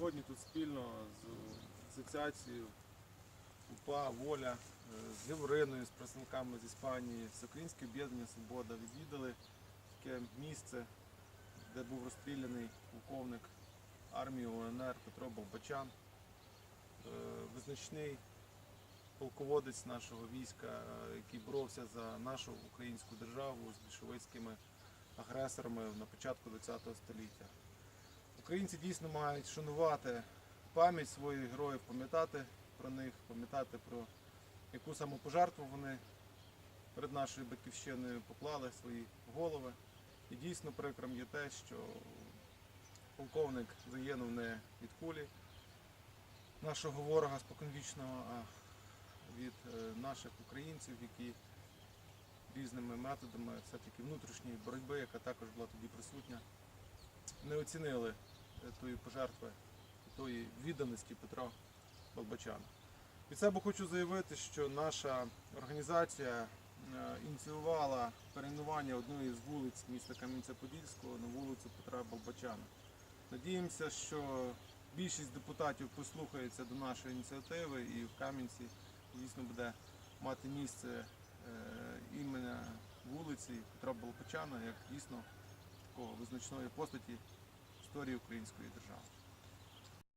сьогодні тут спільно з асоціацією УПА, Воля, е, з Євриною, з представниками з Іспанії, з Українським об'єднання Свобода відвідали таке місце, де був розстріляний полковник армії УНР Петро Болбачан, Е, визначний полководець нашого війська, е, який боровся за нашу українську державу з більшовицькими агресорами на початку ХХ століття. Українці дійсно мають шанувати пам'ять своїх героїв, пам'ятати про них, пам'ятати про яку самопожертву вони перед нашою батьківщиною поклали свої голови. І дійсно прикром є те, що полковник загинув не від кулі нашого ворога споконвічного, а від е, наших українців, які різними методами все-таки внутрішньої боротьби, яка також була тоді присутня, не оцінили тої пожертви, тої відданості Петра Болбачана. Від себе хочу заявити, що наша організація е, ініціювала перейменування одної з вулиць міста Кам'янця-Подільського на вулицю Петра Болбачана. Надіємося, що більшість депутатів послухається до нашої ініціативи і в Кам'янці дійсно буде мати місце е, імення вулиці Петра Болбачана як дійсно такого визначної постаті історії української держави.